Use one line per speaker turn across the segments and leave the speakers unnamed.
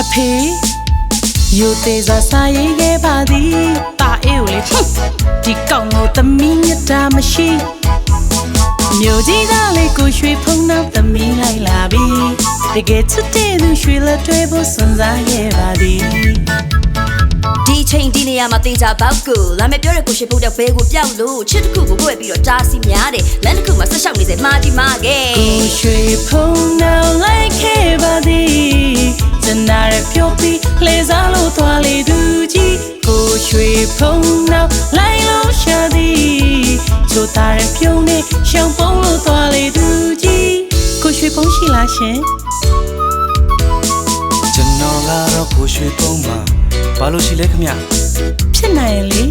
အဖေယူသေးစွာစာရေးခဲ့ပါသည်တာအေးကိုလေဟွန်းဒီကောင်ကိုသမီးမြတ်တာမရှိမြို့ကြီးသားလေးကိုရွှေဖုံနောက်သမီးလိုက်လာပြီတကယ်ချစ်တဲ့သူရွှေလက်တွေဖို့စွန့်စားခဲ့ပါသည်
ဒီချိန်ဒီနေရာမှာတေချာဘောက်ကိုလာမယ်ပြောတဲ့ကိုရှိဖို့တဲ့ဘဲကိုပြောက်လို့ချစ်တစ်ခုကိုကိုယ်ပြီးတော့တားစီများတယ်လမ်းတစ်ခုမှာဆက်လျှောက်နေစေမာကြီးမာခဲ့
ကိုရွှေဖုံနောက်လိုက် နာရဖြိုးပြီးလေစားလို့သွားလေသူကြီးကိုရွှေဖုံနောက်လိုက်လို့ရှာသည်ချိုတာရပြုံးနေရှောင်းပုံးလို့သွားလေသူကြီးကိုရွှေဖုံရှိလားရှင်
ကျွန်တော်ကတော့ကိုရွှေပုံးမှာဘာလို့ရှိလဲခမ
ဖြစ်နိုင်ရင်လေ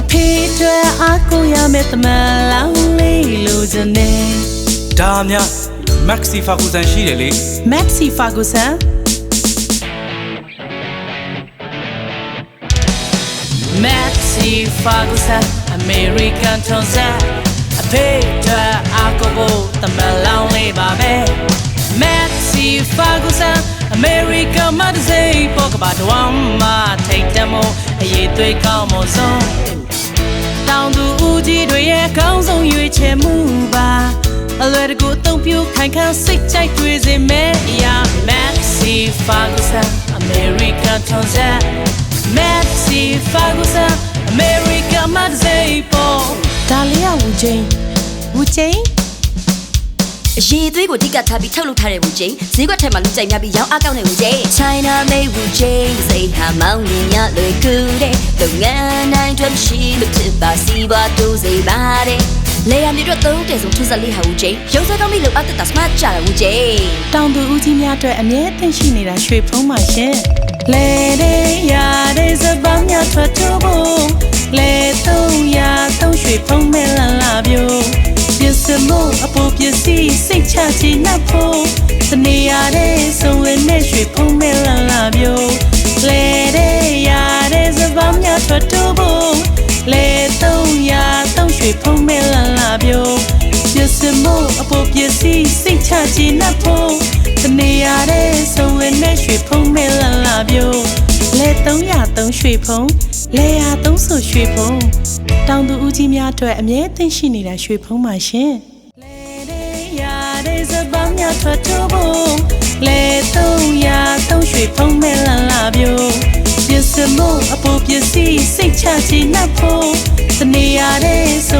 အဖေအတွက်အားကိုရမယ့်တမန်လောင်းလေးလိုချင်နေ
ဒါများ Maxi Ferguson ရှိတယ်လေ
Maxi Ferguson Ferguson American ထွန်ဆက်အဖေအတွက်အားကိုဖို့တမန်လောင်းလေးပါပဲ Maxi Ferguson American မတစ်စိတ်ပေါ်ကပါတော့မှထိတ်တမို့အရေးသွေးကောင်းမဆုံးတောင်သူဦးကြီးတွေရဲ့ကောင်းဆုံးရွေးချယ်မှုပါအလွယ်တကူအသုံးပြုခိုင်ခန့်စိတ်ကြိုက်တွေစေမဲ့အရာ Maxi Ferguson American Transit Maxi Ferguson American မတ်စေပေါ်ဒါလေးရဝူချင်းဝူချင်း
အရေးသွေးကိုတိကတ်ထားပြီးထုတ်လုပ်ထားတဲ့ဝူချင်းဈေးကွက်ထဲမှာလူကြိုက်များပြီးရောင်းအားကောင်းတဲ့ဝူချင်း China made ဝူချင်းစိတ်ဟာမောင်းနေရလွယ်ကူတဲ့လုပ်ငန်းတိုင်းတွင်ရှိလို့ဖြစ်ပါစီးပွားတိုးစေပါတယ်လေယာမြေတော့သုံးတယ်ဆိုထူဆက်လေးဟာဝူချင်းရုံးစဲကောင်းပြီးလောက်အပ်တဲ့ smart ကြတဲ့ဝူချင်း
တောင်သူဦးကြီးများအတွက်အမြဲတမ်းရှိနေတာရွှေဖုံးပါရှင် လေတဲ့ရတဲ့စပမ်းများထွက်ထုတ်ဖို့လေသုံးရသုံးရွှေဖုံးမဲ့လန်လာပြိုပြစ်စမို့အပူပစ္စည်းစိတ်ချချင်နှပ်ဖို့တနေရတဲ့ဆုံးဝင်နဲ့ရွှေဖုံးမဲ့လန်လာပြိုလေတဲ့ရတဲ့စပမ်းများထွက်ထုတ်ဖို့လေသုံးရသုံးရွှေဖုံးမဲ့လန်လာပြိုပြစ်စမို့အပေါ်ပစ္စည်းစိတ်ချချင်နှပ်ဖို့ တနေရတဲ့ဆုံးဝင်နဲ့ရွှေဖုံးမဲ့လလာပြိုလဲ303ရွှေဖုံးလဲရ3ဆိုရွှေဖုံးတောင်သူဦးကြီးများအတွက်အမြဲသိရှိနေတာရွှေဖုံးပါရှင်လဲတဲ့ရတဲ့စပမ်းများထွက်ထုတ်ဖို့လဲ303ရွှေဖုံးမဲ့လလာပြိုပြစ်စမို့အပေါ်ပစ္စည်းစိတ်ချချင်နှပ်ဖို့တနေရတဲ့ဆုံး